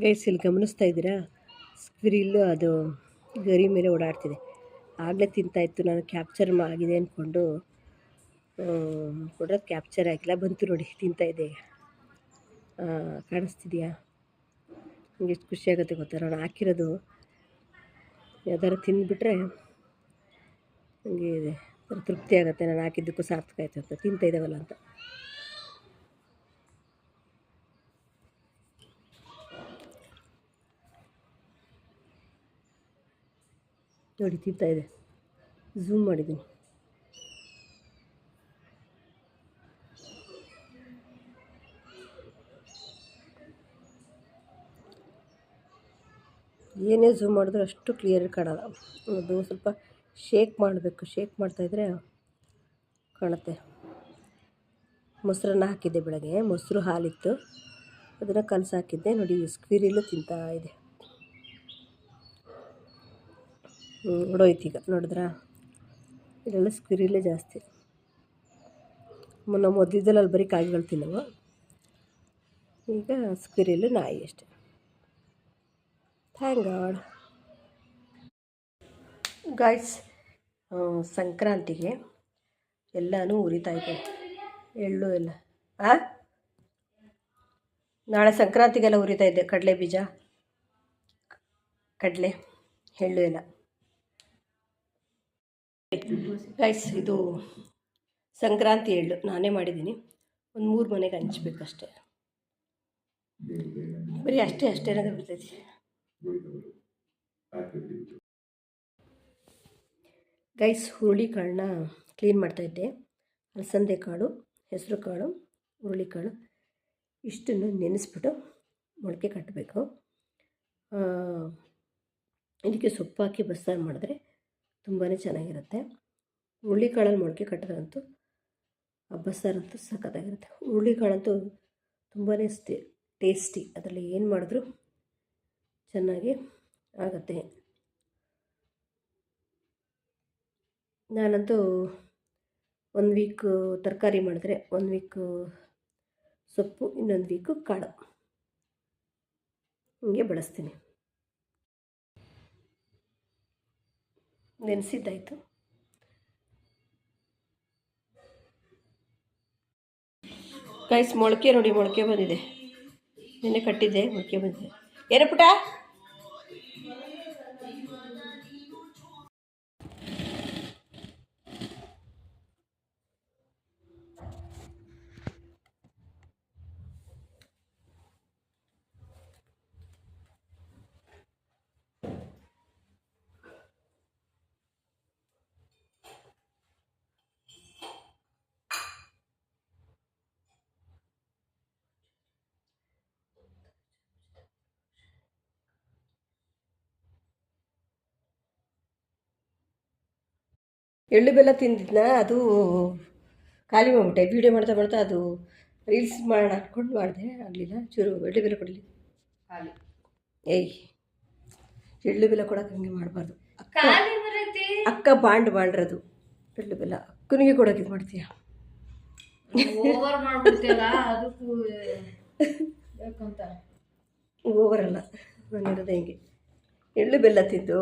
Guys, ಇಲ್ಲಿ ಗಮನಿಸ್ತಾ ಇದ್ದೀರಾ? ಸ್ಕ್ವಿರಿಲ್ಲು ಅದು ಗರಿ ಮೇಲೆ ಓಡಾಡ್ತಿದೆ. ಆಗಲೇ ತಿಂತಾಯಿತ್ತು ನಾನು ಕ್ಯಾಪ್ಚರ್ ಆಗಿದೆ ಅಂದ್ಕೊಂಡು ಕೂಡ ಕ್ಯಾಪ್ಚರ್ ಆಗಿಲ್ಲ, ಬಂತು ನೋಡಿ ತಿಂತಾಯಿದೆ ಕಾಣಿಸ್ತಿದೆಯಾ? ನಂಗೆ ಎಷ್ಟು ಖುಷಿಯಾಗುತ್ತೆ ಗೊತ್ತಾ? ನಾನು ಹಾಕಿರೋದು ಯಾವ್ದಾರು ತಿಂದುಬಿಟ್ರೆ ನನಗೆ ತೃಪ್ತಿ ಆಗುತ್ತೆ, ನಾನು ಹಾಕಿದ್ದಕ್ಕೂ ಸಾರ್ಥಕ ಆಯಿತು ಅಂತ, ತಿಂತಾ ಇದ್ದಾವಲ್ಲ ಅಂತ. ನೋಡಿ ತಿಂತಾ ಇದೆ. ಝೂಮ್ ಮಾಡಿದ್ದೀನಿ. ಏನೇ ಝೂಮ್ ಮಾಡಿದ್ರೆ ಅಷ್ಟು ಕ್ಲಿಯರ್ ಕಾಣಲ್ಲ. ಅದು ಸ್ವಲ್ಪ ಶೇಕ್ ಮಾಡಬೇಕು. ಶೇಕ್ ಮಾಡ್ತಾಯಿದ್ರೆ ಕಾಣುತ್ತೆ. ಮೊಸರನ್ನ ಹಾಕಿದ್ದೆ ಬೆಳಗ್ಗೆ. ಮೊಸರು ಹಾಲಿತ್ತು. ಅದನ್ನು ಕಲಸಾಕಿದ್ದೆ ನೋಡಿ ಸ್ಕ್ವೀರಿಲು ತಿಂತಾ ಇದೆ. ಈಗ ನೋಡಿದ್ರಾ? ಇಲ್ಲೆಲ್ಲ ಸ್ಕ್ವಿರಿಲೇ ಜಾಸ್ತಿ. ನಾವು ಮೊದಲಿದ್ದಲ್ಲಿ ಅಲ್ಲಿ ಬರೀ ಕಾಯಿಗಳು ತಿನ್ನವು ಈಗ ಸ್ಕ್ವಿರಿಲು ನಾಯಿ ಅಷ್ಟೆ. ಥ್ಯಾಂಕ್ ಗಾಡ್ ಗಾಯ್ಸ್ ಸಂಕ್ರಾಂತಿಗೆ ಎಲ್ಲನೂ ಉರಿತಾ ಇದೆ. ಎಳ್ಳು ಎಲ್ಲ, ಆ? ನಾಳೆ ಸಂಕ್ರಾಂತಿಗೆಲ್ಲ ಉರಿತಾ ಇದ್ದೆ ಕಡಲೆ ಬೀಜ ಕಡಲೆ, ಎಳ್ಳು ಎಲ್ಲ. ಗೈಸ್ ಇದು ಸಂಕ್ರಾಂತಿ ಎಳ್ಳು. ನಾನೇ ಮಾಡಿದ್ದೀನಿ. ಒಂದು ಮೂರು ಮನೆಗೆ ಹಂಚ್ಬೇಕಷ್ಟೇ ಬರೀ ಅಷ್ಟೇ ಅಷ್ಟೇ ಏನಾದ್ರು ಬರ್ತೈತಿ. ಗೈಸ್ ಹುರುಳಿಕಾಳನ್ನ ಕ್ಲೀನ್ ಮಾಡ್ತಾಯಿದ್ದೆ ಅಲಸಂದೆ ಕಾಳು, ಹೆಸರು ಕಾಳು ಹುರುಳಿಕಾಳು ಇಷ್ಟನ್ನು ನೆನೆಸ್ಬಿಟ್ಟು ಮೊಳಕೆ ಕಟ್ಟಬೇಕು ಇದಕ್ಕೆ ಸೊಪ್ಪು ಹಾಕಿ ಬಸ್ಸಾರು ಮಾಡಿದ್ರೆ ತುಂಬಾ ಚೆನ್ನಾಗಿರುತ್ತೆ. ಹುರುಳಿ ಕಾಳಲ್ಲಿ ಮೊಳಕೆ ಕಟ್ಟಿದ್ರಂತೂ ಸಾರಂತೂ ಸಖತ್ತಾಗಿರುತ್ತೆ. ಹುರುಳಿಕಾಳಂತೂ ತುಂಬಾ ಟೇಸ್ಟಿ. ಅದರಲ್ಲಿ ಏನು ಮಾಡಿದ್ರು ಚೆನ್ನಾಗಿ ಆಗುತ್ತೆ. ನಾನಂತೂ ಒಂದು ವೀಕು ತರಕಾರಿ ಮಾಡಿದ್ರೆ ಒಂದು ವೀಕು ಸೊಪ್ಪು, ಇನ್ನೊಂದು ವೀಕು ಕಾಳು. ಹೀಗೆ ಬಳಸ್ತೀನಿ. ನೆನೆಸಿದ್ದಾಯಿತು. ಗೈಸ್ ಮೊಳಕೆ ನೋಡಿ ಮೊಳಕೆ ಬಂದಿದೆ. ನಿನ್ನೆ ಕಟ್ಟಿದ್ದೆ ಮೊಳಕೆ ಬಂದಿದೆ. ಏನು ಎಳ್ಳು ಬೆಲ್ಲ ತಿಂದಿದ್ನ ಅದು ಖಾಲಿ ಮಾಡಿಬಿಟ್ಟೆ. ವೀಡಿಯೋ ಮಾಡ್ತಾ ಮಾಡ್ತಾ ಅದು ರೀಲ್ಸ್ ಮಾಡಿ ಅಂದ್ಕೊಂಡು ಮಾಡಿದೆ ಆಗಲಿಲ್ಲ. ಚೂರು ಎಳ್ಳು ಬೆಲ್ಲ ಕೊಡಲಿ. ಖಾಲಿ. ಏಯ್ ಎಳ್ಳು ಬೆಲ್ಲ ಕೊಡೋಕೆ ಹಂಗೆ ಮಾಡಬಾರ್ದು. ಅಕ್ಕ ಅಕ್ಕ ಬಾಂಡ್ ಬಾಂಡ್ರದು ಎಳ್ಳು ಬೆಲ್ಲ. ಅಕ್ಕನಿಗೆ ಕೊಡೋಕೆ ಇದು ಮಾಡ್ತೀಯ? ಓವರ್ ಹಂಗಿರೋದು ಹೆಂಗೆ? ಎಳ್ಳು ಬೆಲ್ಲ ತಿಂದು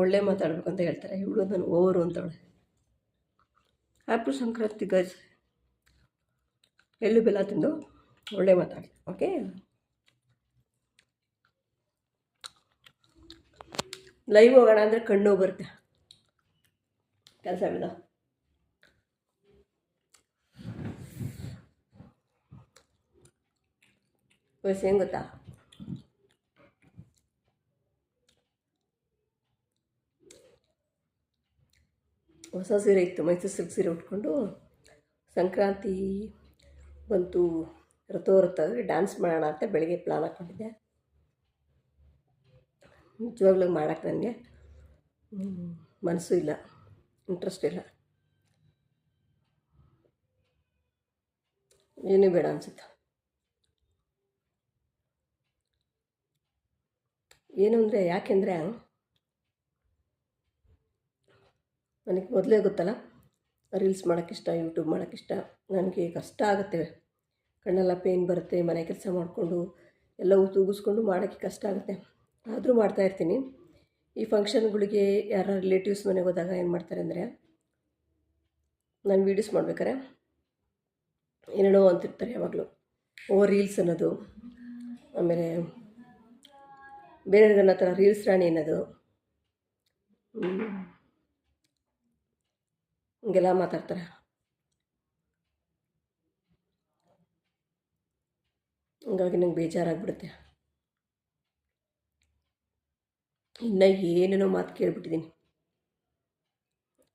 ಒಳ್ಳೆ ಮಾತಾಡ್ಬೇಕು ಅಂತ ಹೇಳ್ತಾರೆ. ಇವಳು ನಾನು ಓವರು ಅಂತವಳೆ ಹ್ಯಾಪಿ ಸಂಕ್ರಾಂತಿ ಗೈಸ್ ಎಳ್ಳು ಬೆಲ್ಲ ತಿಂದು ಒಳ್ಳೆ ಮಾತಾಡಿ ಓಕೆ ಲೈವ್ ಹೋಗೋಣ ಅಂದರೆ ಕಣ್ಣು ಬರುತ್ತೆ. ಕೆಲಸ ಬಿಡ. ವಯಸ್ಸು ಹೆಂಗೆ ಗೊತ್ತಾ? ಹೊಸ ಸೀರೆ ಇತ್ತು, ಮೈಸೂರು ಸಿಲ್ಕ್ ಸೀರೆ ಉಟ್ಕೊಂಡು ಸಂಕ್ರಾಂತಿ ಬಂತು ರಥೋರಥ ಡ್ಯಾನ್ಸ್ ಮಾಡೋಣ ಅಂತ ಬೆಳಗ್ಗೆ ಪ್ಲಾನ್ ಹಾಕ್ಕೊಂಡಿದ್ದೆ. ನಿಜವಾಗ್ಲೂ ಮಾಡೋಕ್ಕೆ ನನಗೆ ಮನಸ್ಸು ಇಲ್ಲ ಇಂಟ್ರೆಸ್ಟ್ ಇಲ್ಲ. ಏನೂ ಬೇಡ ಅನಿಸುತ್ತೆ. ಏನು ಅಂದರೆ ಯಾಕೆಂದರೆ ನನಗೆ ಮೊದಲೇ ಗೊತ್ತಲ್ಲ, ರೀಲ್ಸ್ ಮಾಡೋಕ್ಕಿಷ್ಟ, ಯೂಟ್ಯೂಬ್ ಮಾಡೋಕ್ಕಿಷ್ಟ, ನನಗೆ ಕಷ್ಟ ಆಗುತ್ತೆ. ಕಣ್ಣೆಲ್ಲ ಪೇನ್ ಬರುತ್ತೆ, ಮನೆ ಕೆಲಸ ಮಾಡಿಕೊಂಡು ಎಲ್ಲವೂ ತೂಗಿಸ್ಕೊಂಡು ಮಾಡೋಕ್ಕೆ ಕಷ್ಟ ಆಗುತ್ತೆ. ಆದರೂ ಮಾಡ್ತಾಯಿರ್ತೀನಿ ಈ ಫಂಕ್ಷನ್ಗಳಿಗೆ ಯಾರ ರಿಲೇಟಿವ್ಸ್ ಮನೆಗೆ ಹೋದಾಗ ಏನು ಮಾಡ್ತಾರೆ ಅಂದರೆ, ನಾನು ವೀಡಿಯೋಸ್ ಮಾಡ್ಬೇಕಾರೆ ಏನೇನೋ ಅಂತಿರ್ತಾರೆ ಯಾವಾಗಲೂ. ಓ ರೀಲ್ಸ್ ಅನ್ನೋದು, ಆಮೇಲೆ ಬೇರೆ ಅನ್ನೋ ಥರ ರೀಲ್ಸ್ ರಾಣಿ ಅನ್ನೋದು. ಹಿಂಗೆಲ್ಲ ಮಾತಾಡ್ತಾರೆ. ಹಂಗಾಗಿ ನಂಗೆ ಬೇಜಾರಾಗ್ಬಿಡುತ್ತೆ. ಇನ್ನು ಏನೇನೋ ಮಾತು ಕೇಳ್ಬಿಟ್ಟಿದ್ದೀನಿ.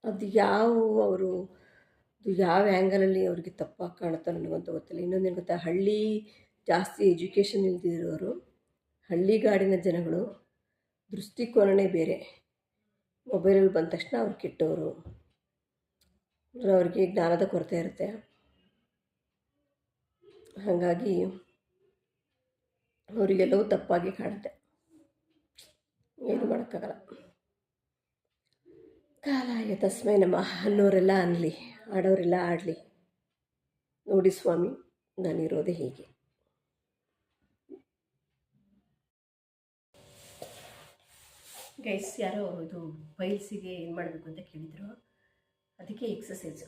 ಅದು ಯಾವ ಅವರು, ಅದು ಯಾವ ಆ್ಯಂಗಲಲ್ಲಿ ಅವ್ರಿಗೆ ತಪ್ಪಾಗಿ ಕಾಣುತ್ತೋ ನನಗಂತೂ ಗೊತ್ತಿಲ್ಲ. ಇನ್ನೊಂದೇನು ಗೊತ್ತಾ, ಹಳ್ಳಿ ಜಾಸ್ತಿ ಎಜುಕೇಷನ್ ಇಲ್ದಿರೋರು ಹಳ್ಳಿಗಾಡಿನ ಜನಗಳು ದೃಷ್ಟಿಕೋನನೇ ಬೇರೆ. ಮೊಬೈಲಲ್ಲಿ ಬಂದ ತಕ್ಷಣ ಅವ್ರು ಕೆಟ್ಟವರು. ಅಂದರೆ ಅವ್ರಿಗೆ ಜ್ಞಾನದ ಕೊರತೆ ಇರುತ್ತೆ. ಹಾಗಾಗಿ ಅವರಿಗೆಲ್ಲವೂ ತಪ್ಪಾಗಿ ಕಾಣುತ್ತೆ. ಏನು ಮಾಡೋಕ್ಕಾಗಲ್ಲ. ಕಾಲಾಯ ತಸ್ಮೈ ನಮ್ಮ ಅನ್ನೋರೆಲ್ಲ ಅನ್ನಲಿ ಆಡೋರೆಲ್ಲ ಆಡಲಿ. ನೋಡಿ ಸ್ವಾಮಿ, ನಾನಿರೋದೇ ಹೀಗೆ. ಗೈಸ್, ಯಾರೋ ಇದು ಬೈಲ್ಸಿಗೆ ಏನು ಮಾಡಬೇಕು ಅಂತ ಕೇಳಿದರು. ಅದಕ್ಕೆ ಎಕ್ಸಸೈಸು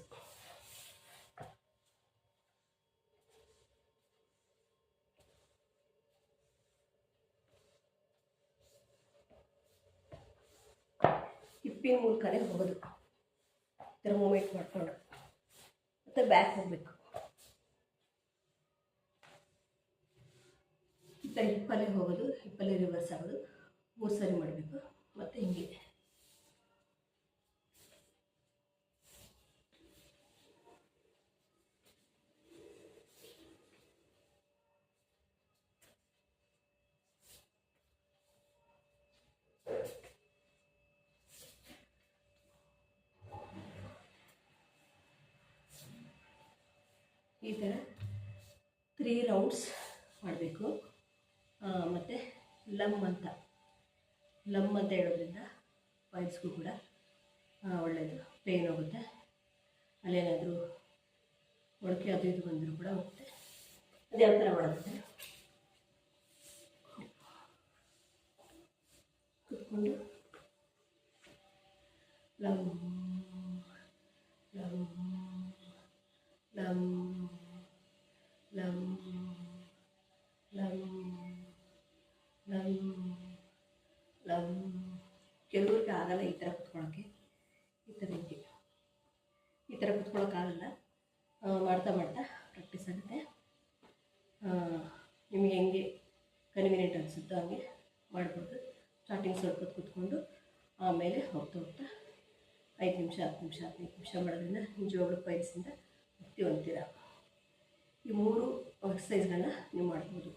ಹಿಪ್ಪಿನ ಮೂಲಕನೇ ಹೋಗೋದು. ಇದರ ಮೂಮೆಂಟ್ ಮಾಡಿಕೊಂಡು. ಮತ್ತು ಬ್ಯಾಕ್ ಹೋಗಬೇಕು. ಥರ ಹಿಪ್ಪಲ್ಲೇ ಹೋಗೋದು, ಹಿಪ್ಪಲ್ಲೇ ರಿವರ್ಸ್ ಆಗೋದು. ಮೂರು ಸರಿ ಮಾಡಬೇಕು. ಮತ್ತು ಹಿಂಗೆ. ಈ ಥರ ತ್ರೀ ರೌಂಡ್ಸ್ ಮಾಡಬೇಕು. ಮತ್ತು ಲಮ್ ಅಂತ. ಲಮ್ ಅಂತ ಹೇಳೋದ್ರಿಂದ ವಾಯ್ಸ್ಗೂ ಕೂಡ ಒಳ್ಳೆಯದು ಪೇನ್ ಹೋಗುತ್ತೆ. ಅಲ್ಲೇನಾದರೂ ಮೊಳಕೆ ಅದು ಇದು ಬಂದರೂ ಕೂಡ ಹೋಗುತ್ತೆ. ಅದು ಯಾವ ಥರ ಮಾಡುತ್ತೆ ಕುತ್ಕೊಂಡು ಲಮ್ ಲಮ್ ಲಮ್. ಲಮ್ ಕೆಲವ್ರಿಗೆ ಆಗಲ್ಲ ಈ ಥರ ಕುತ್ಕೊಳ್ಳೋಕ್ಕೆ. ಈ ಥರ ಹಿಂಗೆ ಈ ಥರ ಕುತ್ಕೊಳ್ಳೋಕ್ಕಾಗಲ್ಲ ಮಾಡ್ತಾ ಮಾಡ್ತಾ ಪ್ರಾಕ್ಟೀಸ್ ಆಗುತ್ತೆ. ನಿಮಗೆ ಹೆಂಗೆ ಕನ್ವೀನಿಯೆಂಟ್ ಅನಿಸುತ್ತೋ ಹಂಗೆ ಮಾಡ್ಬೋದು. ಸ್ಟಾರ್ಟಿಂಗ್ ಸ್ವಲ್ಪ ಕೂತ್ಕೊಂಡು ಆಮೇಲೆ ಹೋಗ್ತಾ ಹೋಗ್ತಾ ಐದು ನಿಮಿಷ, ಹತ್ತು ನಿಮಿಷ, ಹದಿನೈದು ನಿಮಿಷ ಮಾಡೋದ್ರಿಂದ ನಿಜವಾಗ್ಲೂ ಪೈಲ್ಸಿಂದ ಮುಕ್ತಿ ಹೊಂದ್ತೀರ. ಈ ಮೂರು ಎಕ್ಸಸೈಸ್ಗಳನ್ನ ನೀವು ಮಾಡ್ಬೋದು.